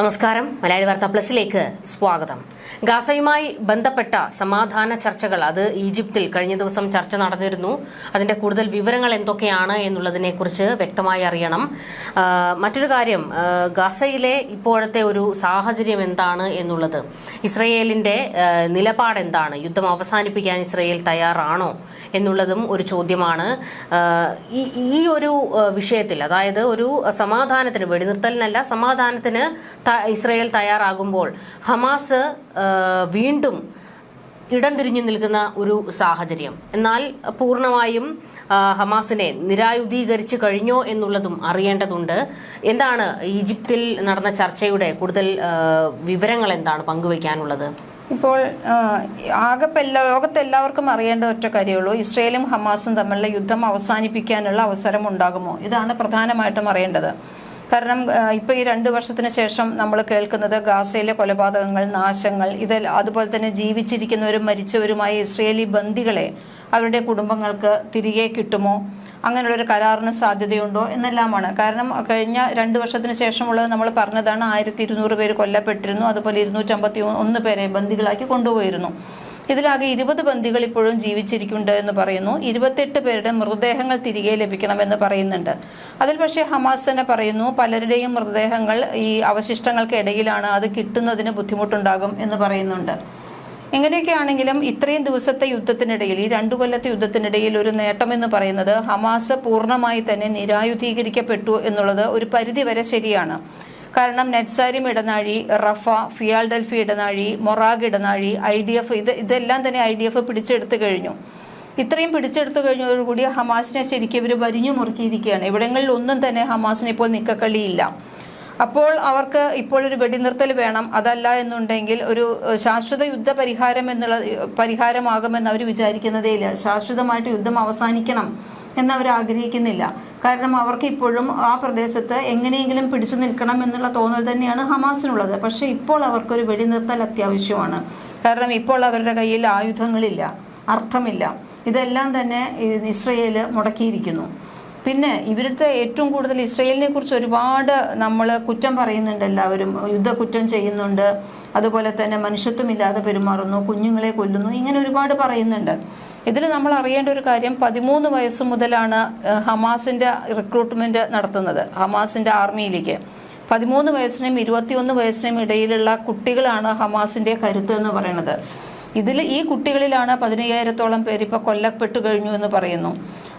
നമസ്കാരം. മലയാളി വാർത്താ പ്ലസിലേക്ക് സ്വാഗതം. ഗാസയുമായി ബന്ധപ്പെട്ട സമാധാന ചർച്ചകൾ അത് ഈജിപ്തിൽ കഴിഞ്ഞ ദിവസം ചർച്ച നടന്നിരുന്നു. അതിന്റെ കൂടുതൽ വിവരങ്ങൾ എന്തൊക്കെയാണ് എന്നുള്ളതിനെ കുറിച്ച് വ്യക്തമായി അറിയണം. മറ്റൊരു കാര്യം ഗാസയിലെ ഇപ്പോഴത്തെ ഒരു സാഹചര്യം എന്താണ് എന്നുള്ളത്? ഇസ്രയേലിന്റെ നിലപാട് എന്താണ് യുദ്ധം അവസാനിപ്പിക്കാൻ ഇസ്രയേൽ തയ്യാറാണോ? എന്നുള്ളതും ഒരു ചോദ്യമാണ്. ഈ ഒരു വിഷയത്തിൽ അതായത് ഒരു സമാധാനത്തിന് വെടിനിർത്തലിനല്ല സമാധാനത്തിന് ഇസ്രയേൽ തയ്യാറാകുമ്പോൾ ഹമാസ് വീണ്ടും ഇടം തിരിഞ്ഞു നിൽക്കുന്ന ഒരു സാഹചര്യം. എന്നാൽ പൂർണമായും ഹമാസിനെ നിരായുധീകരിച്ചു കഴിഞ്ഞോ എന്നുള്ളതും അറിയേണ്ടതുണ്ട്. എന്താണ് ഈജിപ്തിൽ നടന്ന ചർച്ചയുടെ കൂടുതൽ വിവരങ്ങൾ എന്താണ് പങ്കുവയ്ക്കാനുള്ളത്? ഇപ്പോൾ ആകെ എല്ലാ ലോകത്തെല്ലാവർക്കും അറിയേണ്ട ഒറ്റ കാര്യമുള്ളൂ ഇസ്രയേലും ഹമാസും തമ്മിലുള്ള യുദ്ധം അവസാനിപ്പിക്കാനുള്ള അവസരം ഉണ്ടാകുമോ? ഇതാണ് പ്രധാനമായിട്ടും അറിയേണ്ടത്. കാരണം ഇപ്പോൾ ഈ രണ്ട് വർഷത്തിന് ശേഷം നമ്മൾ കേൾക്കുന്നത് ഗാസയിലെ കൊലപാതകങ്ങൾ നാശങ്ങൾ ഇത് അതുപോലെ തന്നെ ജീവിച്ചിരിക്കുന്നവരും മരിച്ചവരുമായ ഇസ്രയേലി ബന്ദികളെ അവരുടെ കുടുംബങ്ങൾക്ക് തിരികെ കിട്ടുമോ? അങ്ങനെയുള്ളൊരു കരാറിന് സാധ്യതയുണ്ടോ എന്നെല്ലാമാണ്. കാരണം കഴിഞ്ഞ രണ്ട് വർഷത്തിന് ശേഷമുള്ളത് നമ്മൾ പറഞ്ഞതാണ് ആയിരത്തി ഇരുന്നൂറ് പേര് കൊല്ലപ്പെട്ടിരുന്നു. അതുപോലെ ഇരുന്നൂറ്റമ്പത്തി ഒന്ന് പേരെ ബന്ദികളാക്കി കൊണ്ടുപോയിരുന്നു. ഇതിലാകെ ഇരുപത് ബന്ദികൾ ഇപ്പോഴും ജീവിച്ചിരിക്കുന്നുണ്ട് എന്ന് പറയുന്നു. ഇരുപത്തെട്ട് പേരുടെ മൃതദേഹങ്ങൾ തിരികെ ലഭിക്കണമെന്ന് പറയുന്നുണ്ട്. അതിൽ പക്ഷേ ഹമാസ് തന്നെ പറയുന്നു പലരുടെയും മൃതദേഹങ്ങൾ ഈ അവശിഷ്ടങ്ങൾക്ക് ഇടയിലാണ്. അത് കിട്ടുന്നതിന് ബുദ്ധിമുട്ടുണ്ടാകും എന്ന് പറയുന്നുണ്ട്. എങ്ങനെയൊക്കെ ആണെങ്കിലും ഇത്രയും ദിവസത്തെ യുദ്ധത്തിനിടയിൽ ഈ രണ്ടു കൊല്ലത്തെ യുദ്ധത്തിനിടയിൽ ഒരു നേട്ടമെന്ന് പറയുന്നത് ഹമാസ് പൂർണമായി തന്നെ നിരായുധീകരിക്കപ്പെട്ടു എന്നുള്ളത് ഒരു പരിധിവരെ ശരിയാണ്. കാരണം നെറ്റ്സാരിം ഇടനാഴി റഫ ഫിയാൽഡൽഫി ഇടനാഴി മൊറാഗ് ഇടനാഴി ഐ ഡി എഫ് ഇത് ഇതെല്ലാം തന്നെ ഐ ഡി എഫ് പിടിച്ചെടുത്തു കഴിഞ്ഞു. ഇത്രയും പിടിച്ചെടുത്തു കഴിഞ്ഞതോടുകൂടി ഹമാസിനെ ശരിക്കും ഇവർ വരിഞ്ഞു മുറുക്കിയിരിക്കുകയാണ്. ഇവിടങ്ങളിൽ ഒന്നും തന്നെ ഹമാസിന് ഇപ്പോൾ നിക്കക്കളിയില്ല അപ്പോൾ അവർക്ക് ഇപ്പോൾ ഒരു വെടിനിർത്തൽ വേണം. അതല്ല എന്നുണ്ടെങ്കിൽ ഒരു ശാശ്വത യുദ്ധ പരിഹാരം എന്നുള്ള പരിഹാരമാകുമെന്ന് അവർ വിചാരിക്കുന്നതേ ഇല്ല. ശാശ്വതമായിട്ട് യുദ്ധം അവസാനിക്കണം എന്നവർ ആഗ്രഹിക്കുന്നില്ല. കാരണം അവർക്ക് ഇപ്പോഴും ആ പ്രദേശത്ത് എങ്ങനെയെങ്കിലും പിടിച്ചു നിൽക്കണം എന്നുള്ള തോന്നൽ തന്നെയാണ് ഹമാസിനുള്ളത്. പക്ഷേ ഇപ്പോൾ അവർക്കൊരു വെടിനിർത്തൽ അത്യാവശ്യമാണ്. കാരണം ഇപ്പോൾ അവരുടെ കയ്യിൽ ആയുധങ്ങളില്ല അർത്ഥമില്ല. ഇതെല്ലാം തന്നെ ഇസ്രയേൽ മുടക്കിയിരിക്കുന്നു. പിന്നെ ഇവരുടെ ഏറ്റവും കൂടുതൽ ഇസ്രയേലിനെ കുറിച്ച് ഒരുപാട് നമ്മൾ കുറ്റം പറയുന്നുണ്ട് എല്ലാവരും. യുദ്ധക്കുറ്റം ചെയ്യുന്നുണ്ട്. അതുപോലെ തന്നെ മനുഷ്യത്വമില്ലാതെ പെരുമാറുന്നു. കുഞ്ഞുങ്ങളെ കൊല്ലുന്നു. ഇങ്ങനെ ഒരുപാട് പറയുന്നുണ്ട്. ഇതിൽ നമ്മൾ അറിയേണ്ട ഒരു കാര്യം പതിമൂന്ന് വയസ്സ് മുതലാണ് ഹമാസിന്റെ റിക്രൂട്ട്മെന്റ് നടത്തുന്നത്. ഹമാസിന്റെ ആർമിയിലേക്ക്. പതിമൂന്ന് വയസ്സിനും ഇരുപത്തിയൊന്ന് വയസ്സിനും ഇടയിലുള്ള കുട്ടികളാണ് ഹമാസിന്റെ കരുത്ത് എന്ന് പറയുന്നത്. ഇതിൽ ഈ കുട്ടികളിലാണ് പതിനയ്യായിരത്തോളം പേര് ഇപ്പോൾ കൊല്ലപ്പെട്ടു കഴിഞ്ഞു എന്ന് പറയുന്നു.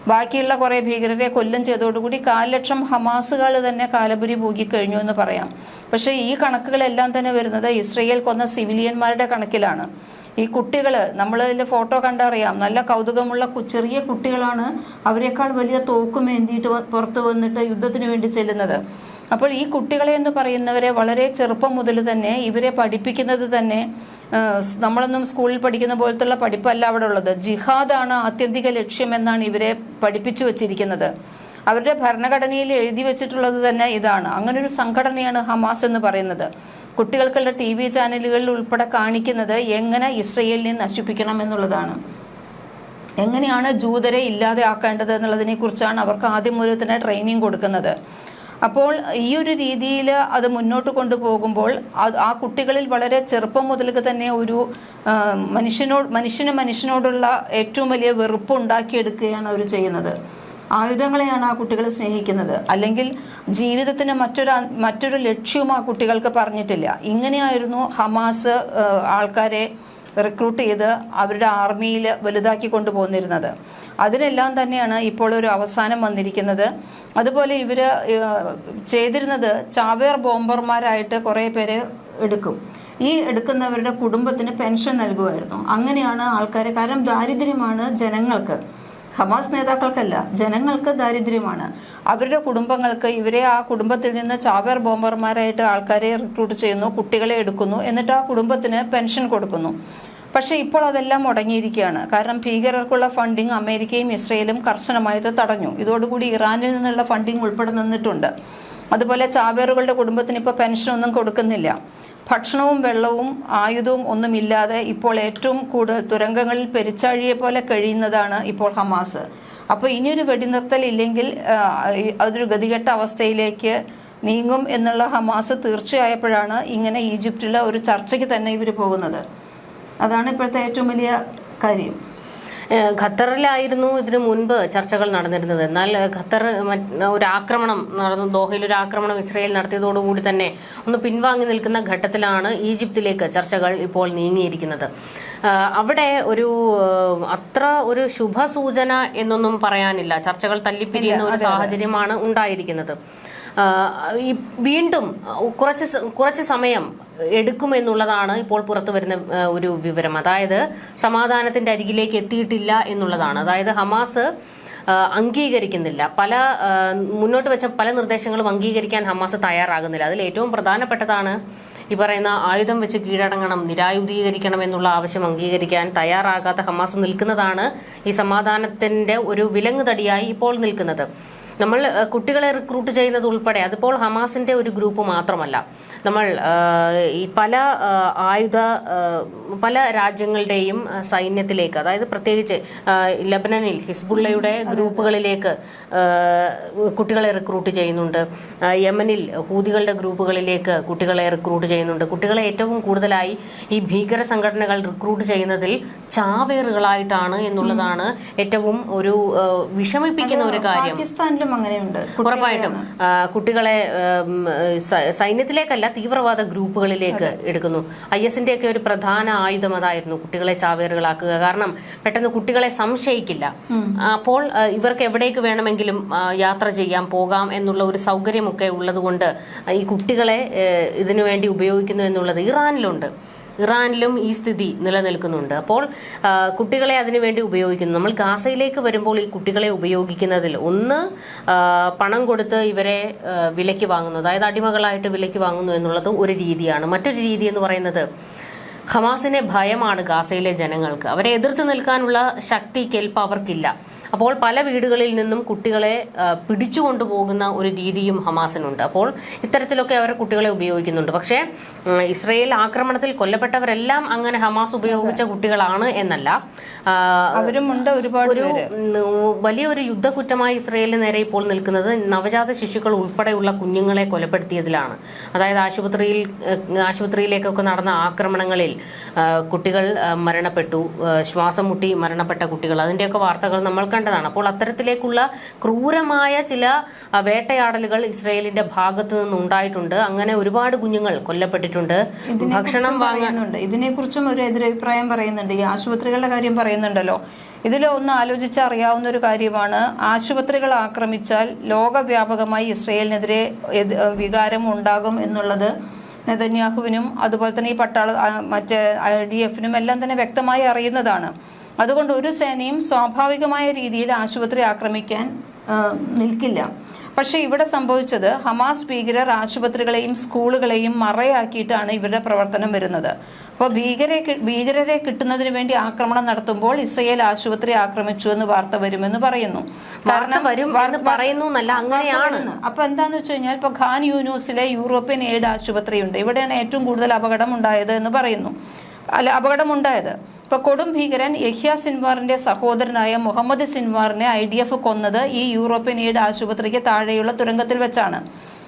ബാക്കിയുള്ള കുറേ ഭീകരരെ കൊല്ലം ചെയ്തോടുകൂടി കാൽ ലക്ഷം ഹമാസുകൾ തന്നെ കാലപുരി പൂകിക്കഴിഞ്ഞു എന്ന് പറയാം. പക്ഷേ ഈ കണക്കുകളെല്ലാം തന്നെ വരുന്നത് ഇസ്രയേൽ കൊന്ന സിവിലിയന്മാരുടെ കണക്കിലാണ്. ഈ കുട്ടികൾ നമ്മൾ ഇതിന്റെ ഫോട്ടോ കണ്ടറിയാം. നല്ല കൗതുകമുള്ള ചെറിയ കുട്ടികളാണ് അവരെക്കാൾ വലിയ തോക്കും ഏന്തിയിട്ട് പുറത്ത് വന്നിട്ട് യുദ്ധത്തിന് വേണ്ടി ചെല്ലുന്നത്. അപ്പോൾ ഈ കുട്ടികളെ എന്ന് പറയുന്നവരെ വളരെ ചെറുപ്പം മുതൽ തന്നെ ഇവരെ പഠിപ്പിക്കുന്നത് തന്നെ നമ്മളൊന്നും സ്കൂളിൽ പഠിക്കുന്ന പോലത്തുള്ള പഠിപ്പല്ല അവിടെ ഉള്ളത് ജിഹാദാണ് ആത്യന്തിക ലക്ഷ്യമെന്നാണ് ഇവരെ പഠിപ്പിച്ചു വെച്ചിരിക്കുന്നത്. അവരുടെ ഭരണഘടനയിൽ എഴുതി വെച്ചിട്ടുള്ളത് തന്നെ ഇതാണ്. അങ്ങനെ ഒരു സംഘടനയാണ് ഹമാസ് എന്ന് പറയുന്നത്. കുട്ടികൾക്കുള്ള ടി വി ചാനലുകളിൽ ഉൾപ്പെടെ കാണിക്കുന്നത് എങ്ങനെ ഇസ്രയേലിനെ നശിപ്പിക്കണം എന്നുള്ളതാണ്. എങ്ങനെയാണ് ജൂതരെ ഇല്ലാതെ ആക്കേണ്ടത് എന്നുള്ളതിനെ കുറിച്ചാണ് അവർക്ക് ആദ്യം മുതൽ തന്നെ ട്രെയിനിങ് കൊടുക്കുന്നത്. അപ്പോൾ ഈ ഒരു രീതിയിൽ അത് മുന്നോട്ട് കൊണ്ടുപോകുമ്പോൾ ആ കുട്ടികളിൽ വളരെ ചെറുപ്പം മുതൽക്ക് തന്നെ ഒരു മനുഷ്യനോട് മനുഷ്യന് മനുഷ്യനോടുള്ള ഏറ്റവും വലിയ വെറുപ്പ് ഉണ്ടാക്കിയെടുക്കുകയാണ് അവർ ചെയ്യുന്നത്. ആയുധങ്ങളെയാണ് ആ കുട്ടികൾ സ്നേഹിക്കുന്നത്. അല്ലെങ്കിൽ ജീവിതത്തിന് മറ്റൊരു മറ്റൊരു ലക്ഷ്യവും ആ കുട്ടികൾക്ക് പറഞ്ഞിട്ടില്ല. ഇങ്ങനെയായിരുന്നു ഹമാസ് ആൾക്കാരെ റിക്രൂട്ട് ചെയ്ത് അവരുടെ ആർമിയിൽ വലുതാക്കി കൊണ്ടുപോന്നിരുന്നത്. അതിനെല്ലാം തന്നെയാണ് ഇപ്പോൾ ഒരു അവസാനം വന്നിരിക്കുന്നത്. അതുപോലെ ഇവർ ചെയ്തിരുന്നത് ചാവേർ ബോംബർമാരായിട്ട് കുറേ പേരെ എടുക്കും. ഈ എടുക്കുന്നവരുടെ കുടുംബത്തിന് പെൻഷൻ നൽകുമായിരുന്നു. അങ്ങനെയാണ് ആൾക്കാരെ കാരണം ദാരിദ്ര്യമാണ് ജനങ്ങൾക്ക്. ഹമാസ് നേതാക്കൾക്കല്ല ജനങ്ങൾക്ക് ദാരിദ്ര്യമാണ്. അവരുടെ കുടുംബങ്ങൾക്ക് ഇവരെ ആ കുടുംബത്തിൽ നിന്ന് ചാവേർ ബോംബർമാരായിട്ട് ആൾക്കാരെ റിക്രൂട്ട് ചെയ്യുന്നു കുട്ടികളെ എടുക്കുന്നു എന്നിട്ട് ആ കുടുംബത്തിന് പെൻഷൻ കൊടുക്കുന്നു. പക്ഷേ ഇപ്പോൾ അതെല്ലാം മുടങ്ങിയിരിക്കുകയാണ്. കാരണം ഭീകരർക്കുള്ള ഫണ്ടിങ് അമേരിക്കയും ഇസ്രയേലും കർശനമായിട്ട് തടഞ്ഞു. ഇതോടുകൂടി ഇറാനിൽ നിന്നുള്ള ഫണ്ടിങ് ഉൾപ്പെടെ നിന്നിട്ടുണ്ട് അതുപോലെ ചാവേറുകളുടെ കുടുംബത്തിന് ഇപ്പോൾ പെൻഷനൊന്നും കൊടുക്കുന്നില്ല. ഭക്ഷണവും വെള്ളവും ആയുധവും ഒന്നുമില്ലാതെ ഇപ്പോൾ ഏറ്റവും കൂടുതൽ തുരങ്കങ്ങളിൽ പെരിച്ചാഴിയെ പോലെ കഴിയുന്നതാണ് ഇപ്പോൾ ഹമാസ്. അപ്പോൾ ഇനിയൊരു വെടിനിർത്തൽ ഇല്ലെങ്കിൽ അതൊരു ഗതികെട്ട അവസ്ഥയിലേക്ക് നീങ്ങും എന്നുള്ള ഹമാസ് തീർച്ചയായപ്പോഴാണ് ഇങ്ങനെ ഈജിപ്തിലെ ഒരു ചർച്ചയ്ക്ക് തന്നെ ഇവർ പോകുന്നത്. അതാണ് ഇപ്പോഴത്തെ ഏറ്റവും വലിയ കാര്യം. ഖത്തറിലായിരുന്നു ഇതിനു മുൻപ് ചർച്ചകൾ നടന്നിരുന്നത്. എന്നാൽ ഖത്തർ ഒരു ആക്രമണം നടന്നു ദോഹയിൽ ഒരു ആക്രമണം ഇസ്രയേൽ നടത്തിയതോടുകൂടി തന്നെ ഒന്ന് പിൻവാങ്ങി നിൽക്കുന്ന ഘട്ടത്തിലാണ് ഈജിപ്തിലേക്ക് ചർച്ചകൾ ഇപ്പോൾ നീങ്ങിയിരിക്കുന്നത്. അവിടെ ഒരു അത്ര ഒരു ശുഭസൂചന എന്നൊന്നും പറയാനില്ല. ചർച്ചകൾ തല്ലിപ്പിരിയുന്ന ഒരു സാഹചര്യമാണ് ഉണ്ടായിരിക്കുന്നത്. വീണ്ടും കുറച്ച് കുറച്ച് സമയം എടുക്കുമെന്നുള്ളതാണ് ഇപ്പോൾ പുറത്തു വരുന്ന ഒരു വിവരം. അതായത് സമാധാനത്തിന്റെ അരികിലേക്ക് എത്തിയിട്ടില്ല എന്നുള്ളതാണ്. അതായത് ഹമാസ് അംഗീകരിക്കുന്നില്ല. പല മുന്നോട്ട് വെച്ച പല നിർദ്ദേശങ്ങളും അംഗീകരിക്കാൻ ഹമാസ് തയ്യാറാകുന്നില്ല. അതിൽ ഏറ്റവും പ്രധാനപ്പെട്ടതാണ് ഈ പറയുന്ന ആയുധം വെച്ച് കീഴടങ്ങണം നിരായുധീകരിക്കണം എന്നുള്ള ആവശ്യം അംഗീകരിക്കാൻ തയ്യാറാകാത്ത ഹമാസ് നിൽക്കുന്നതാണ് ഈ സമാധാനത്തിന്റെ ഒരു വിലങ്ങ് തടിയായി ഇപ്പോൾ നിൽക്കുന്നത്. നമ്മൾ കുട്ടികളെ റിക്രൂട്ട് ചെയ്യുന്നത് ഉൾപ്പെടെ അതിപ്പോൾ ഹമാസിന്റെ ഒരു ഗ്രൂപ്പ് മാത്രമല്ല. നമ്മൾ ഈ പല ആയുധ പല രാജ്യങ്ങളുടെയും സൈന്യത്തിലേക്ക് അതായത് പ്രത്യേകിച്ച് ലബനനിൽ ഹിസ്ബുള്ളയുടെ ഗ്രൂപ്പുകളിലേക്ക് കുട്ടികളെ റിക്രൂട്ട് ചെയ്യുന്നുണ്ട്. യമനിൽ ഹൂതികളുടെ ഗ്രൂപ്പുകളിലേക്ക് കുട്ടികളെ റിക്രൂട്ട് ചെയ്യുന്നുണ്ട്. കുട്ടികളെ ഏറ്റവും കൂടുതലായി ഈ ഭീകര സംഘടനകൾ റിക്രൂട്ട് ചെയ്യുന്നതിൽ ചാവേറുകളായിട്ടാണ് എന്നുള്ളതാണ് ഏറ്റവും ഒരു വിഷമിപ്പിക്കുന്ന ഒരു കാര്യം. പാകിസ്ഥാനിലും അങ്ങനെയുണ്ട്. ഉറപ്പായിട്ടും കുട്ടികളെ സൈന്യത്തിലേക്കല്ല തീവ്രവാദ ഗ്രൂപ്പുകളിലേക്ക് എടുക്കുന്നു. ഐ എസിന്റെ ഒക്കെ ഒരു പ്രധാന ആയുധം അതായിരുന്നു കുട്ടികളെ ചാവേറുകളാക്കുക. കാരണം പെട്ടെന്ന് കുട്ടികളെ സംശയിക്കില്ല. അപ്പോൾ ഇവർക്ക് എവിടേക്ക് വേണമെങ്കിലും യാത്ര ചെയ്യാം പോകാം എന്നുള്ള ഒരു സൗകര്യമൊക്കെ ഉള്ളതുകൊണ്ട് ഈ കുട്ടികളെ ഇതിനുവേണ്ടി ഇതിനു വേണ്ടി ഉപയോഗിക്കുന്നു എന്നുള്ളത് ഇറാനിലുണ്ട്. ഇറാനിലും ഈ സ്ഥിതി നിലനിൽക്കുന്നുണ്ട്. അപ്പോൾ കുട്ടികളെ അതിനുവേണ്ടി ഉപയോഗിക്കുന്നു. നമ്മൾ ഗാസയിലേക്ക് വരുമ്പോൾ ഈ കുട്ടികളെ ഉപയോഗിക്കുന്നതിൽ ഒന്ന് പണം കൊടുത്ത് ഇവരെ വിലയ്ക്ക് വാങ്ങുന്നു. അതായത് അടിമകളായിട്ട് വിലയ്ക്ക് വാങ്ങുന്നു എന്നുള്ളത് ഒരു രീതിയാണ്. മറ്റൊരു രീതി എന്ന് പറയുന്നത് ഹമാസിനെ ഭയമാണ് ഗാസയിലെ ജനങ്ങൾക്ക്. അവരെ എതിർത്ത് നിൽക്കാനുള്ള ശക്തി കെൽപ്പ് അവർക്കില്ല. അപ്പോൾ പല വീടുകളിൽ നിന്നും കുട്ടികളെ പിടിച്ചു കൊണ്ടുപോകുന്ന ഒരു രീതിയും ഹമാസിനുണ്ട്. അപ്പോൾ ഇത്തരത്തിലൊക്കെ അവർ കുട്ടികളെ ഉപയോഗിക്കുന്നുണ്ട്. പക്ഷേ ഇസ്രയേൽ ആക്രമണത്തിൽ കൊല്ലപ്പെട്ടവരെല്ലാം അങ്ങനെ ഹമാസ് ഉപയോഗിച്ച കുട്ടികളാണ് എന്നല്ല. അവരുമുണ്ട് ഒരുപാട് ഒരു വലിയൊരു യുദ്ധക്കുറ്റമായി ഇസ്രയേലിന് നേരെ ഇപ്പോൾ നിൽക്കുന്നത് നവജാത ശിശുക്കൾ ഉൾപ്പെടെയുള്ള കുഞ്ഞുങ്ങളെ കൊലപ്പെടുത്തിയതിലാണ്. അതായത് ആശുപത്രിയിൽ ആശുപത്രിയിലേക്കൊക്കെ നടന്ന ആക്രമണങ്ങളിൽ കുട്ടികൾ മരണപ്പെട്ടു. ശ്വാസം മുട്ടി മരണപ്പെട്ട കുട്ടികൾ. അതിന്റെയൊക്കെ വാർത്തകൾ നമ്മൾ കണ്ടതാണ്. അപ്പോൾ അത്തരത്തിലേക്കുള്ള ക്രൂരമായ ചില വേട്ടയാടലുകൾ ഇസ്രയേലിന്റെ ഭാഗത്തു നിന്നുണ്ടായിട്ടുണ്ട്. അങ്ങനെ ഒരുപാട് കുഞ്ഞുങ്ങൾ കൊല്ലപ്പെട്ടിട്ടുണ്ട്. ഭക്ഷണം വാങ്ങുന്നുണ്ട് ഇതിനെക്കുറിച്ചും ഒരു എതിരഭിപ്രായം പറയുന്നുണ്ട്. ഈ ആശുപത്രികളുടെ കാര്യം പറയുന്നുണ്ടല്ലോ. ഇതിൽ ഒന്ന് ആലോചിച്ച് അറിയാവുന്ന ഒരു കാര്യമാണ്. ആശുപത്രികൾ ആക്രമിച്ചാൽ ലോകവ്യാപകമായി ഇസ്രയേലിനെതിരെ വികാരം ഉണ്ടാകും എന്നുള്ളത് നെതന്യാഹുവിനും അതുപോലെ തന്നെ ഈ പട്ടാള മറ്റേ ഐ ഡി എഫിനും എല്ലാം തന്നെ വ്യക്തമായി അറിയുന്നതാണ്. അതുകൊണ്ട് ഒരു സേനയും സ്വാഭാവികമായ രീതിയിൽ ആശുപത്രി ആക്രമിക്കാൻ നിൽക്കില്ല. പക്ഷെ ഇവിടെ സംഭവിച്ചത് ഹമാസ് ഭീകരർ ആശുപത്രികളെയും സ്കൂളുകളെയും മറയാക്കിയിട്ടാണ് ഇവരുടെ പ്രവർത്തനം വരുന്നത്. അപ്പോൾ ഭീകരെ ഭീകരരെ കിട്ടുന്നതിന് വേണ്ടി ആക്രമണം നടത്തുമ്പോൾ ഇസ്രയേൽ ആശുപത്രി ആക്രമിച്ചു എന്ന് വാർത്ത വരുമെന്ന് പറയുന്നു. വാർത്ത വരും പറയുന്നു എന്നല്ല അങ്ങനെയാണ്. അപ്പോൾ അപ്പൊ എന്താന്ന് വെച്ച് കഴിഞ്ഞാൽ ഇപ്പൊ ഖാൻ യൂനൂസിലെ യൂറോപ്യൻ എയ്ഡ് ആശുപത്രിയുണ്ട്. ഇവിടെയാണ് ഏറ്റവും കൂടുതൽ അപകടം ഉണ്ടായത് എന്ന് പറയുന്നു. അല്ല അപകടമുണ്ടായത് ഇപ്പൊ കൊടും ഭീകരൻ യഹ്യ സിൻവാറിന്റെ സഹോദരനായ മുഹമ്മദ് സിൻവാറിനെ ഐ കൊന്നത് ഈ യൂറോപ്യൻ എയ്ഡ് ആശുപത്രിക്ക് താഴെയുള്ള തുരങ്കത്തിൽ വെച്ചാണ്.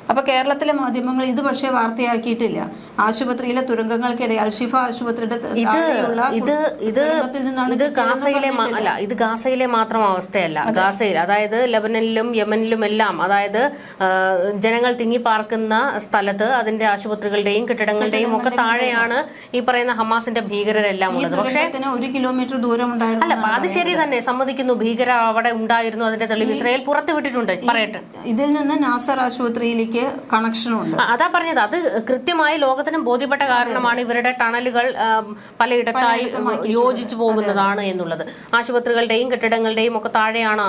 അപ്പൊ കേരളത്തിലെ മാധ്യമങ്ങൾ ഇത് പക്ഷേ വാർത്തയാക്കിയിട്ടില്ല. ആശുപത്രിയിലെ തുരങ്കങ്ങൾക്കിടെ അൽഷിഫ ആശുപത്രിയുടെ ഇത് ഇത് ഇത് ഗാസയിലെ അല്ല ഇത് ഗാസയിലെ മാത്രം അവസ്ഥയല്ല. ഗാസയിൽ അതായത് ലബനനിലും യമനിലും എല്ലാം അതായത് ജനങ്ങൾ ജനങ്ങൾ തിങ്ങിപ്പാർക്കുന്ന സ്ഥലത്ത് അതിന്റെ ആശുപത്രികളുടെയും കെട്ടിടങ്ങളുടെയും ഒക്കെ താഴെയാണ് ഈ പറയുന്ന ഹമാസിന്റെ ഭീകരരെല്ലാം ഉള്ളത്. പക്ഷേ ഒരു കിലോമീറ്റർ ദൂരം ഉണ്ടായിരുന്നു അല്ല അത് ശരി തന്നെ. സമ്മതിക്കുന്നു. ഭീകര അവിടെ ഉണ്ടായിരുന്നു. അതിന്റെ തെളിവ് ഇസ്രായേൽ പുറത്തുവിട്ടിട്ടുണ്ട്. പറയട്ടെ. ഇതിൽ നിന്ന് നാസർ ആശുപത്രിയിലേക്ക് കണക്ഷനും ഉണ്ട്. അതാ പറഞ്ഞത്. അത് കൃത്യമായി ലോകത്തിനും ബോധ്യപ്പെട്ട കാരണമാണ് ഇവരുടെ ടണലുകൾ പലയിടത്തായി യോജിച്ചു പോകുന്നതാണ് എന്നുള്ളത്. ആശുപത്രികളുടെയും കെട്ടിടങ്ങളുടെയും ഒക്കെ താഴെയാണ്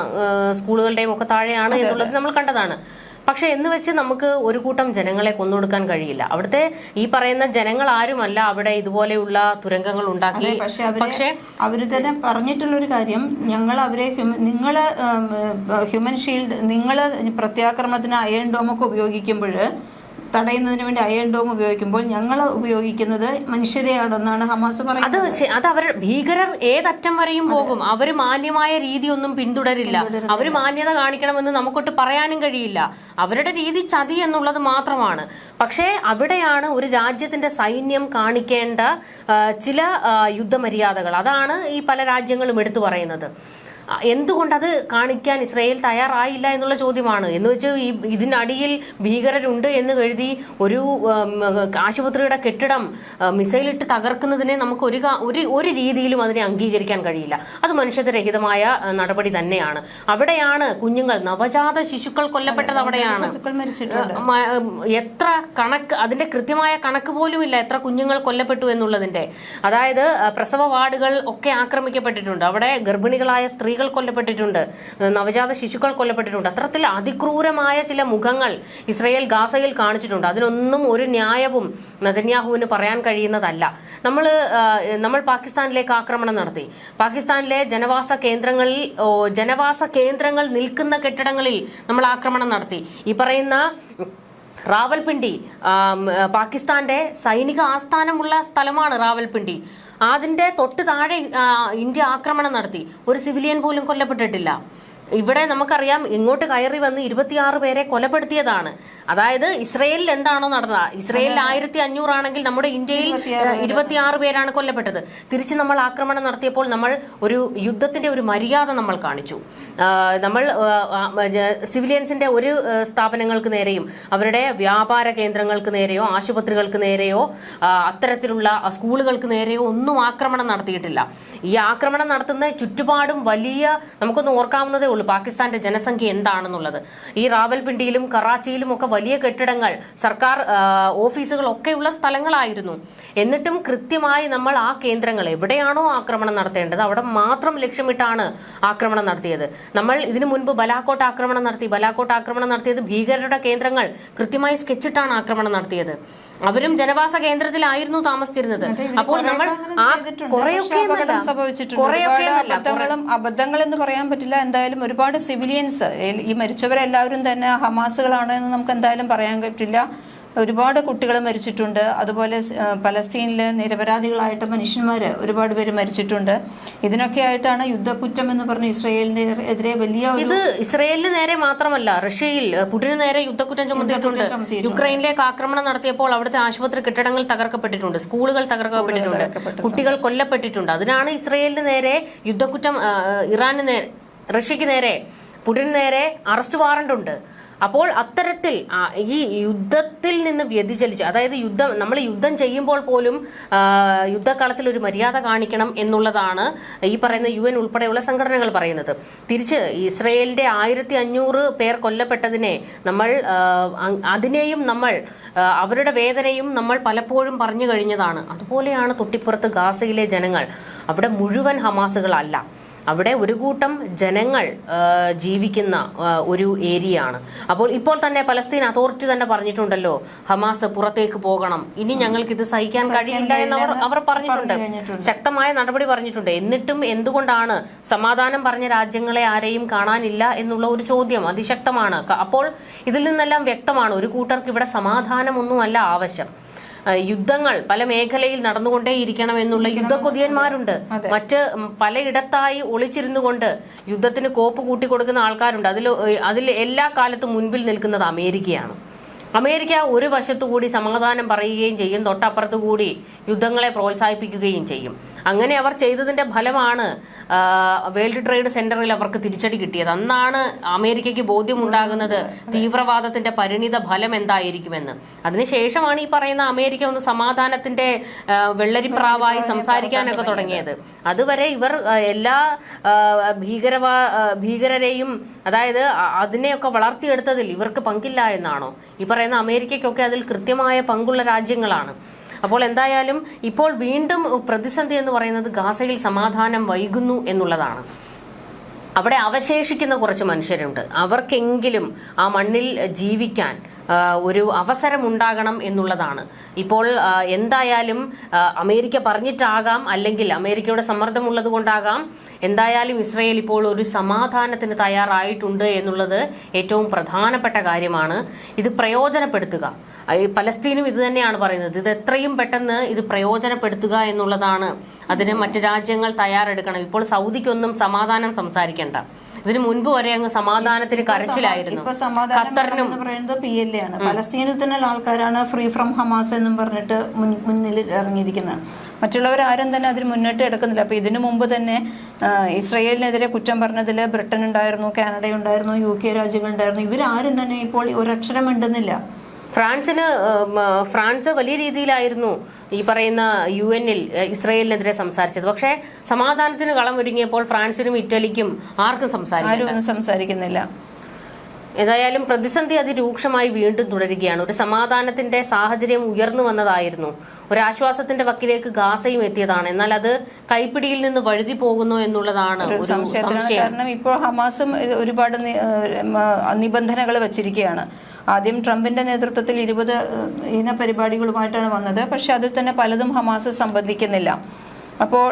സ്കൂളുകളുടെയും ഒക്കെ താഴെയാണ് എന്നുള്ളത് നമ്മൾ കണ്ടതാണ്. പക്ഷെ എന്ന് വെച്ച് നമുക്ക് ഒരു കൂട്ടം ജനങ്ങളെ കൊന്നൊടുക്കാൻ കഴിയില്ല. അവിടുത്തെ ഈ പറയുന്ന ജനങ്ങൾ ആരുമല്ല അവിടെ ഇതുപോലെയുള്ള തുരങ്കങ്ങൾ ഉണ്ടാക്കി. പക്ഷെ അവർ പക്ഷേ അവർ തന്നെ പറഞ്ഞിട്ടുള്ള ഒരു കാര്യം ഞങ്ങൾ അവരെ നിങ്ങൾ ഹ്യൂമൻ ഷീൽഡ് നിങ്ങൾ പ്രത്യാക്രമണത്തിന് അയൺ ഡോമൊക്കെ ഉപയോഗിക്കുമ്പോൾ തടയുന്നതിന് വേണ്ടി അയൺ ഡോം ഉപയോഗിക്കുമ്പോൾ ഞങ്ങൾ ഉപയോഗിക്കുന്നത് മനുഷ്യരെയാണെന്നാണ് ഹമാസ് പറയുന്നത്. അത് അത് അവർ ഭീകരർ ഏതറ്റം വരെയും പോകും. അവർ മാന്യമായ രീതിയൊന്നും പിന്തുടരില്ല. അവർ മാന്യത കാണിക്കണമെന്ന് നമുക്കൊട്ട് പറയാനും കഴിയില്ല. അവരുടെ രീതി ചതി എന്നുള്ളത് മാത്രമാണ്. പക്ഷേ അവിടെയാണ് ഒരു രാജ്യത്തിന്റെ സൈന്യം കാണിക്കേണ്ട ചില യുദ്ധമര്യാദകൾ. അതാണ് ഈ പല രാജ്യങ്ങളും എടുത്തു പറയുന്നത്. ആ, എന്തുകൊണ്ട് അത് കാണിക്കാൻ ഇസ്രയേൽ തയ്യാറായില്ല എന്നുള്ള ചോദ്യമാണ്. എന്ന് വെച്ച് ഈ ഇതിനടിയിൽ ഭീകരരുണ്ട് എന്ന് കരുതി ഒരു ആശുപത്രിയുടെ കെട്ടിടം മിസൈലിട്ട് തകർക്കുന്നതിനെ നമുക്ക് ഒരു ഒരു ഒരു രീതിയിലും അതിനെ അംഗീകരിക്കാൻ കഴിയില്ല. അത് മനുഷ്യത്വരഹിതമായ നടപടി തന്നെയാണ്. അവിടെയാണ് കുഞ്ഞുങ്ങൾ നവജാത ശിശുക്കൾ കൊല്ലപ്പെട്ടത് അവിടെയാണ്. എത്ര കണക്ക് അതിന്റെ കൃത്യമായ കണക്ക് പോലും ഇല്ല എത്ര കുഞ്ഞുങ്ങൾ കൊല്ലപ്പെട്ടു എന്നുള്ളതിന്റെ. അതായത് പ്രസവ വാർഡുകൾ ഒക്കെ ആക്രമിക്കപ്പെട്ടിട്ടുണ്ട്. അവിടെ ഗർഭിണികളായ സ്ത്രീകൾ കൊല്ലപ്പെട്ടിട്ടുണ്ട് നവജാത ശിശുക്കൾ കൊല്ലപ്പെട്ടിട്ടുണ്ട്. അത്തരത്തിൽ അതിക്രൂരമായ ചില മുഖങ്ങൾ ഇസ്രയേൽ ഗാസയിൽ കാണിച്ചിട്ടുണ്ട്. അതിനൊന്നും ഒരു ന്യായവും നതന്യാഹുവിന് പറയാൻ കഴിയുന്നതല്ല. നമ്മൾ നമ്മൾ പാകിസ്ഥാനിലേക്ക് ആക്രമണം നടത്തി. പാകിസ്ഥാനിലെ ജനവാസ കേന്ദ്രങ്ങളിൽ ജനവാസ കേന്ദ്രങ്ങൾ നിൽക്കുന്ന കെട്ടിടങ്ങളിൽ നമ്മൾ ആക്രമണം നടത്തി. ഈ പറയുന്ന റാവൽപിണ്ടി പാകിസ്ഥാന്റെ സൈനിക ആസ്ഥാനമുള്ള സ്ഥലമാണ് റാവൽപിണ്ടി. അതിന്റെ തൊട്ട് താഴെ ഇന്ത്യ ആക്രമണം നടത്തി. ഒരു സിവിലിയൻ പോലും കൊല്ലപ്പെട്ടിട്ടില്ല. ഇവിടെ നമുക്കറിയാം ഇങ്ങോട്ട് കയറി വന്ന് ഇരുപത്തിയാറ് പേരെ കൊലപ്പെടുത്തിയതാണ്. അതായത് ഇസ്രയേലിൽ എന്താണോ നടന്നത്? ഇസ്രയേലിൽ ആയിരത്തി അഞ്ഞൂറാണെങ്കിൽ നമ്മുടെ ഇന്ത്യയിൽ ഇരുപത്തിയാറ് പേരാണ് കൊല്ലപ്പെട്ടത്. തിരിച്ച് നമ്മൾ ആക്രമണം നടത്തിയപ്പോൾ നമ്മൾ ഒരു യുദ്ധത്തിന്റെ ഒരു മര്യാദ നമ്മൾ കാണിച്ചു. നമ്മൾ സിവിലിയൻസിന്റെ ഒരു സ്ഥാപനങ്ങൾക്ക് നേരെയും അവരുടെ വ്യാപാര കേന്ദ്രങ്ങൾക്ക് നേരെയോ ആശുപത്രികൾക്ക് നേരെയോ അത്തരത്തിലുള്ള സ്കൂളുകൾക്ക് നേരെയോ ഒന്നും ആക്രമണം നടത്തിയിട്ടില്ല. ഈ ആക്രമണം നടത്തുന്ന ചുറ്റുപാടും വലിയ നമുക്കൊന്ന് ഓർക്കാവുന്നതേ ഉള്ളൂ പാകിസ്ഥാന്റെ ജനസംഖ്യ എന്താണെന്നുള്ളത്. ഈ റാവൽപിണ്ടിയിലും കറാച്ചിയിലും ഒക്കെ വലിയ കെട്ടിടങ്ങൾ സർക്കാർ ഓഫീസുകളൊക്കെയുള്ള സ്ഥലങ്ങളായിരുന്നു. എന്നിട്ടും കൃത്യമായി നമ്മൾ ആ കേന്ദ്രങ്ങൾ എവിടെയാണോ ആക്രമണം നടത്തേണ്ടത് അവിടെ മാത്രം ലക്ഷ്യമിട്ടാണ് ആക്രമണം നടത്തിയത്. നമ്മൾ ഇതിനു മുൻപ് ബലാക്കോട്ട് ആക്രമണം നടത്തി ബലാക്കോട്ട് ആക്രമണം നടത്തിയത് ഭീകരരുടെ കേന്ദ്രങ്ങൾ കൃത്യമായി സ്കെച്ചിട്ടാണ് ആക്രമണം നടത്തിയത്. അവരും ജനവാസ കേന്ദ്രത്തിലായിരുന്നു താമസിച്ചിരുന്നത്. അപ്പോൾ നമ്മൾ കുറെയൊക്കെ. അബദ്ധങ്ങളും അബദ്ധങ്ങൾ എന്ന് പറയാൻ പറ്റില്ല. എന്തായാലും ഒരുപാട് സിവിലിയൻസ് ഈ മരിച്ചവരെല്ലാവരും തന്നെ ഹമാസുകളാണ് എന്ന് നമുക്ക് എന്തായാലും പറയാൻ പറ്റില്ല. ഒരുപാട് കുട്ടികൾ മരിച്ചിട്ടുണ്ട്. അതുപോലെ പലസ്തീനിൽ പലസ്തീനിലെ നിരപരാധികളായിട്ട് മനുഷ്യന്മാർ ഒരുപാട് പേര് മരിച്ചിട്ടുണ്ട്. ഇതിനൊക്കെ ആയിട്ടാണ് യുദ്ധക്കുറ്റം എന്ന് പറഞ്ഞ് ഇസ്രയേലിന് എതിരെ വലിയ ഇത് ഇസ്രയേലിന് നേരെ മാത്രമല്ല റഷ്യയിൽ പുടിന് നേരെ യുദ്ധക്കുറ്റം ചുമത്തിയിട്ടുണ്ട്. യുക്രൈനിലേക്ക് ആക്രമണം നടത്തിയപ്പോൾ അവിടുത്തെ ആശുപത്രി കെട്ടിടങ്ങൾ തകർക്കപ്പെട്ടിട്ടുണ്ട് സ്കൂളുകൾ തകർക്കപ്പെട്ടിട്ടുണ്ട് കുട്ടികൾ കൊല്ലപ്പെട്ടിട്ടുണ്ട്. അതിനാണ് ഇസ്രയേലിന് നേരെ യുദ്ധക്കുറ്റം ഇറാന് നേരെ റഷ്യക്ക് നേരെ പുടിന് നേരെ അറസ്റ്റ് വാറണ്ട് ഉണ്ട്. അപ്പോൾ അത്തരത്തിൽ ഈ യുദ്ധത്തിൽ നിന്ന് വ്യതിചലിച്ച് അതായത് യുദ്ധം നമ്മൾ യുദ്ധം ചെയ്യുമ്പോൾ പോലും യുദ്ധകാലത്തിൽ ഒരു മര്യാദ കാണിക്കണം എന്നുള്ളതാണ് ഈ പറയുന്ന യു എൻ ഉൾപ്പെടെയുള്ള സംഘടനകൾ പറയുന്നത്. തിരിച്ച് ഇസ്രയേലിന്റെ ആയിരത്തി അഞ്ഞൂറ് പേർ കൊല്ലപ്പെട്ടതിനെ നമ്മൾ അതിനെയും നമ്മൾ അവരുടെ വേദനയും നമ്മൾ പലപ്പോഴും പറഞ്ഞു കഴിഞ്ഞതാണ്. അതുപോലെയാണ് തൊട്ടിപ്പുറത്ത് ഗാസയിലെ ജനങ്ങൾ. അവിടെ മുഴുവൻ ഹമാസുകളല്ല. അവിടെ ഒരു കൂട്ടം ജനങ്ങൾ ജീവിക്കുന്ന ഒരു ഏരിയ ആണ് അപ്പോൾ ഇപ്പോൾ തന്നെ പലസ്തീൻ അതോറിറ്റി തന്നെ പറഞ്ഞിട്ടുണ്ടല്ലോ ഹമാസ് പുറത്തേക്ക് പോകണം. ഇനി ഞങ്ങൾക്ക് ഇത് സഹിക്കാൻ കഴിയില്ല എന്ന് അവർ അവർ പറഞ്ഞിട്ടുണ്ട്. ശക്തമായ നടപടി പറഞ്ഞിട്ടുണ്ട്. എന്നിട്ടും എന്തുകൊണ്ടാണ് സമാധാനം പറഞ്ഞ രാജ്യങ്ങളെ ആരെയും കാണാനില്ല എന്നുള്ള ഒരു ചോദ്യം അതിശക്തമാണ്. അപ്പോൾ ഇതിൽ നിന്നെല്ലാം വ്യക്തമാണ് ഒരു കൂട്ടർക്ക് ഇവിടെ സമാധാനമൊന്നുമല്ല ആവശ്യം. യുദ്ധങ്ങൾ പല മേഖലയിൽ നടന്നുകൊണ്ടേയിരിക്കണം എന്നുള്ള യുദ്ധക്കൊതിയന്മാരുണ്ട്. മറ്റ് പലയിടത്തായി ഒളിച്ചിരുന്നു കൊണ്ട് യുദ്ധത്തിന് കോപ്പ് കൂട്ടി കൊടുക്കുന്ന ആൾക്കാരുണ്ട്. അതിൽ അതിൽ എല്ലാ കാലത്തും മുൻപിൽ നിൽക്കുന്നത് അമേരിക്കയാണ്. അമേരിക്ക ഒരു വശത്തുകൂടി സമാധാനം പറയുകയും ചെയ്യും. തൊട്ടപ്പുറത്തു കൂടി യുദ്ധങ്ങളെ പ്രോത്സാഹിപ്പിക്കുകയും ചെയ്യും. അങ്ങനെ അവർ ചെയ്തതിന്റെ ഫലമാണ് വേൾഡ് ട്രേഡ് സെന്ററിൽ അവർക്ക് തിരിച്ചടി കിട്ടിയത്. അന്നാണ് അമേരിക്കയ്ക്ക് ബോധ്യമുണ്ടാകുന്നത് തീവ്രവാദത്തിന്റെ പരിണിത ഫലം എന്തായിരിക്കുമെന്ന്. അതിനുശേഷമാണ് ഈ പറയുന്ന അമേരിക്ക ഒന്ന് സമാധാനത്തിന്റെ വെള്ളരിപ്രാവായി സംസാരിക്കാനൊക്കെ തുടങ്ങിയത്. അതുവരെ ഇവർ എല്ലാ ഭീകരവാ ഭീകരരെയും അതായത് അതിനെയൊക്കെ വളർത്തിയെടുത്തതിൽ ഇവർക്ക് പങ്കില്ല എന്നാണോ? ഈ പറയുന്ന അമേരിക്കയ്ക്കൊക്കെ അതിൽ കൃത്യമായ പങ്കുള്ള രാജ്യങ്ങളാണ്. അപ്പോൾ എന്തായാലും ഇപ്പോൾ വീണ്ടും പ്രതിസന്ധി എന്ന് പറയുന്നത് ഗാസയിൽ സമാധാനം വൈകുന്നു എന്നുള്ളതാണ്. അവിടെ അവശേഷിക്കുന്ന കുറച്ച് മനുഷ്യരുണ്ട്. അവർക്കെങ്കിലും ആ മണ്ണിൽ ജീവിക്കാൻ ഒരു അവസരം ഉണ്ടാകണം എന്നുള്ളതാണ്. ഇപ്പോൾ എന്തായാലും അമേരിക്ക പറഞ്ഞിട്ടാകാം അല്ലെങ്കിൽ അമേരിക്കയുടെ സമ്മർദ്ദമുള്ളത് കൊണ്ടാകാം എന്തായാലും ഇസ്രയേൽ ഇപ്പോൾ ഒരു സമാധാനത്തിന് തയ്യാറായിട്ടുണ്ട് എന്നുള്ളത് ഏറ്റവും പ്രധാനപ്പെട്ട കാര്യമാണ്. ഇത് പ്രയോജനപ്പെടുത്തുക. പലസ്തീനും ഇത് തന്നെയാണ് പറയുന്നത്. ഇത് എത്രയും പെട്ടെന്ന് ഇത് പ്രയോജനപ്പെടുത്തുക എന്നുള്ളതാണ്. അതിന് മറ്റു രാജ്യങ്ങൾ തയ്യാറെടുക്കണം. ഇപ്പോൾ സൗദിക്കൊന്നും സമാധാനം സംസാരിക്കേണ്ട. ഇതിനു മുൻപ് വരെ അങ്ങ് സമാധാനത്തിന് കരച്ചിലായിരുന്നു. ഇപ്പൊ സമാധാനം പറയുന്നത് പി എൽ എ ആണ്. പലസ്തീനിൽ തന്നെ ആൾക്കാരാണ് ഫ്രീ ഫ്രം ഹമാസ് എന്നും പറഞ്ഞിട്ട് മുന്നിൽ ഇറങ്ങിയിരിക്കുന്നത്. മറ്റുള്ളവർ ആരും തന്നെ അതിന് മുന്നിട്ട് എടുക്കുന്നില്ല. അപ്പൊ ഇതിനു മുമ്പ് തന്നെ ഇസ്രയേലിനെതിരെ കുറ്റം പറഞ്ഞതിൽ ബ്രിട്ടൻ ഉണ്ടായിരുന്നു കാനഡ ഉണ്ടായിരുന്നു യു കെ രാജ്യങ്ങൾ ഉണ്ടായിരുന്നു. ഇവരാരും തന്നെ ഇപ്പോൾ ഒരക്ഷരം ഉണ്ടെന്നില്ല ഫ്രാൻസിന് ഫ്രാൻസ് വലിയ രീതിയിലായിരുന്നു. ഈ പറയുന്ന യു എന്നിൽ ഇസ്രയേലിനെതിരെ സംസാരിച്ചത്. പക്ഷേ സമാധാനത്തിന് കളം ഒരുങ്ങിയപ്പോൾ ഫ്രാൻസിനും ഇറ്റലിക്കും ആർക്കും സംസാരിക്കും സംസാരിക്കുന്നില്ല. ഏതായാലും പ്രതിസന്ധി അതിരൂക്ഷമായി വീണ്ടും തുടരുകയാണ്. ഒരു സമാധാനത്തിന്റെ സാഹചര്യം ഉയർന്നു വന്നതായിരുന്നു. ഒരാശ്വാസത്തിന്റെ വക്കിലേക്ക് ഗാസയും എത്തിയതാണ്. എന്നാൽ അത് കൈപ്പിടിയിൽ നിന്ന് വഴുതി പോകുന്നു എന്നുള്ളതാണ് സംശയം. കാരണം ഇപ്പോൾ ഹമാസും ഒരുപാട് നിബന്ധനകൾ വച്ചിരിക്കുകയാണ്. ആദ്യം ട്രംപിന്റെ നേതൃത്വത്തിൽ ഇരുപത് ഇന പരിപാടികളുമായിട്ടാണ് വന്നത്. പക്ഷെ അതിൽ തന്നെ പലതും ഹമാസ് സംബന്ധിക്കുന്നില്ല. അപ്പോൾ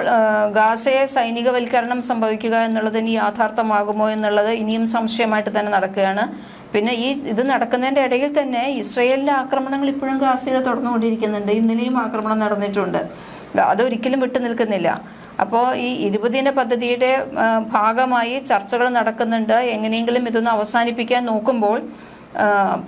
ഗാസയെ സൈനികവൽക്കരണം സംഭവിക്കുക എന്നുള്ളത് ഇനി യാഥാർത്ഥ്യമാകുമോ എന്നുള്ളത് ഇനിയും സംശയമായിട്ട് തന്നെ നടക്കുകയാണ്. പിന്നെ ഈ ഇത് നടക്കുന്നതിന്റെ ഇടയിൽ തന്നെ ഇസ്രയേലിന്റെ ആക്രമണങ്ങൾ ഇപ്പോഴും ഗാസയിൽ തുടർന്നുകൊണ്ടിരിക്കുന്നുണ്ട്. ഇന്നലെയും ആക്രമണം നടന്നിട്ടുണ്ട്. അതൊരിക്കലും വിട്ടു നിൽക്കുന്നില്ല. അപ്പോൾ ഈ ഇരുപതിന പദ്ധതിയുടെ ഭാഗമായി ചർച്ചകൾ നടക്കുന്നുണ്ട്. എങ്ങനെയെങ്കിലും ഇതൊന്ന് അവസാനിപ്പിക്കാൻ നോക്കുമ്പോൾ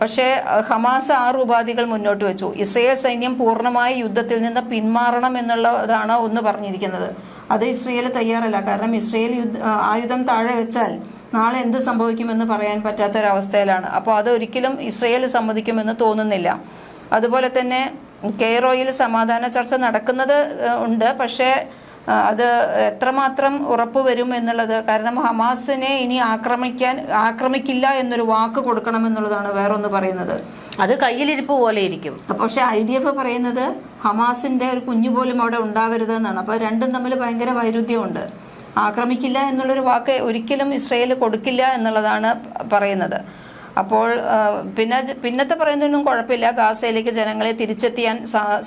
പക്ഷേ ഹമാസ് ആറ് ഉപാധികൾ മുന്നോട്ട് വെച്ചു. ഇസ്രയേൽ സൈന്യം പൂർണമായി യുദ്ധത്തിൽ നിന്ന് പിന്മാറണം എന്നുള്ളതാണ് ഒന്ന് പറഞ്ഞിരിക്കുന്നത്. അത് ഇസ്രയേൽ തയ്യാറല്ല. കാരണം ഇസ്രയേൽ യുദ്ധ ആയുധം താഴെ വെച്ചാൽ നാളെ എന്ത് സംഭവിക്കുമെന്ന് പറയാൻ പറ്റാത്തൊരവസ്ഥയിലാണ്. അപ്പോൾ അത് ഒരിക്കലും ഇസ്രയേൽ സമ്മതിക്കുമെന്ന് തോന്നുന്നില്ല. അതുപോലെ തന്നെ കെയ്റോയിൽ സമാധാന ചർച്ച നടക്കുന്നത് ഉണ്ട്. പക്ഷേ അത് എത്രമാത്രം ഉറപ്പ് വരും എന്നുള്ളത്. കാരണം ഹമാസിനെ ഇനി ആക്രമിക്കാൻ ആക്രമിക്കില്ല എന്നൊരു വാക്ക് കൊടുക്കണം എന്നുള്ളതാണ് വേറൊന്ന് പറയുന്നത്. അത് കയ്യിലിരിപ്പ് പോലെ ഇരിക്കും. പക്ഷെ ഐ ഡി എഫ് പറയുന്നത് ഹമാസിന്റെ ഒരു കുഞ്ഞു പോലും അവിടെ ഉണ്ടാവരുത് എന്നാണ് അപ്പോൾ രണ്ടും തമ്മിൽ ഭയങ്കര വൈരുദ്ധ്യമുണ്ട്. ആക്രമിക്കില്ല എന്നുള്ളൊരു വാക്ക് ഒരിക്കലും ഇസ്രയേൽ കൊടുക്കില്ല എന്നുള്ളതാണ് പറയുന്നത്. അപ്പോൾ പിന്നെ പിന്നത്തെ പറയുന്നതൊന്നും കുഴപ്പമില്ല. ഗാസയിലേക്ക് ജനങ്ങളെ തിരിച്ചെത്തിയാൻ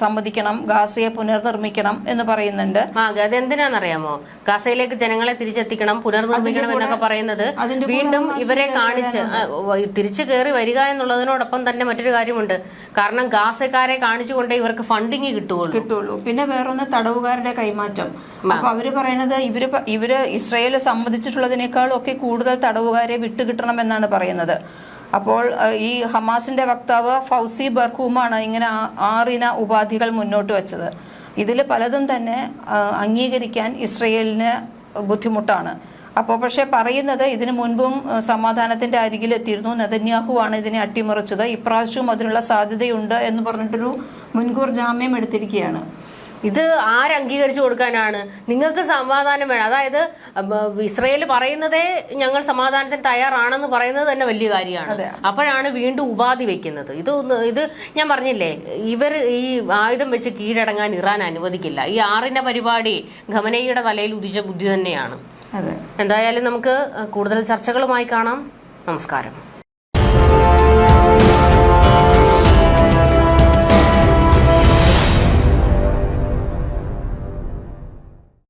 സമ്മതിക്കണം. ഗാസയെ പുനർനിർമ്മിക്കണം എന്ന് പറയുന്നുണ്ട്. അത് അതെന്തിനാണെന്നറിയാമോ? ഗാസയിലേക്ക് ജനങ്ങളെ തിരിച്ചെത്തിക്കണം പുനർനിർമ്മിക്കണം എന്നൊക്കെ പറയുന്നത് വീണ്ടും ഇവരെ കാണിച്ച് തിരിച്ചു കയറി വരിക എന്നുള്ളതിനോടൊപ്പം തന്നെ മറ്റൊരു കാര്യമുണ്ട്. കാരണം ഗാസക്കാരെ കാണിച്ചുകൊണ്ടേ ഇവർക്ക് ഫണ്ടിങ് കിട്ടുകയുള്ളൂ. കിട്ടുള്ളൂ പിന്നെ വേറൊന്ന് തടവുകാരുടെ കൈമാറ്റം. അപ്പൊ അവർ പറയുന്നത് ഇവർ ഇവർ ഇസ്രയേൽ സമ്മതിച്ചിട്ടുള്ളതിനേക്കാളും ഒക്കെ കൂടുതൽ തടവുകാരെ വിട്ടുകിട്ടണം എന്നാണ് പറയുന്നത്. അപ്പോൾ ഈ ഹമാസിന്റെ വക്താവ് ഫൗസി ബർഹൂമാണ് ഇങ്ങനെ ആറിന ഉപാധികൾ മുന്നോട്ട് വെച്ചത്. ഇതിൽ പലതും തന്നെ അംഗീകരിക്കാൻ ഇസ്രയേലിന് ബുദ്ധിമുട്ടാണ്. അപ്പോൾ പക്ഷേ പറയുന്നത് ഇതിനു മുൻപും സമാധാനത്തിന്റെ അരികിലെത്തിയിരുന്നു. നെതന്യാഹു ആണ് ഇതിനെ അട്ടിമറിച്ചത്. ഇപ്രാവശ്യവും അതിനുള്ള സാധ്യതയുണ്ട് എന്ന് പറഞ്ഞിട്ടൊരു മുൻകൂർ ജാമ്യം എടുത്തിരിക്കുകയാണ്. ഇത് ആരംഗീകരിച്ചു കൊടുക്കാനാണ്? നിങ്ങൾക്ക് സമാധാനം വേണം. അതായത് ഇസ്രയേൽ പറയുന്നതേ ഞങ്ങൾ സമാധാനത്തിന് തയ്യാറാണെന്ന് പറയുന്നത് തന്നെ വലിയ കാര്യമാണ്. അപ്പോഴാണ് വീണ്ടും ഉപാധി വെക്കുന്നത്. ഇത് ഇത് ഞാൻ പറഞ്ഞില്ലേ ഇവർ ഈ ആയുധം വെച്ച് കീഴടങ്ങാൻ ഇറാൻ അനുവദിക്കില്ല. ഈ ആറിന്റെ പരിപാടി ഖമനയുടെ തലയിൽ ഉദിച്ച ബുദ്ധി തന്നെയാണ്. എന്തായാലും നമുക്ക് കൂടുതൽ ചർച്ചകളുമായി കാണാം. നമസ്കാരം.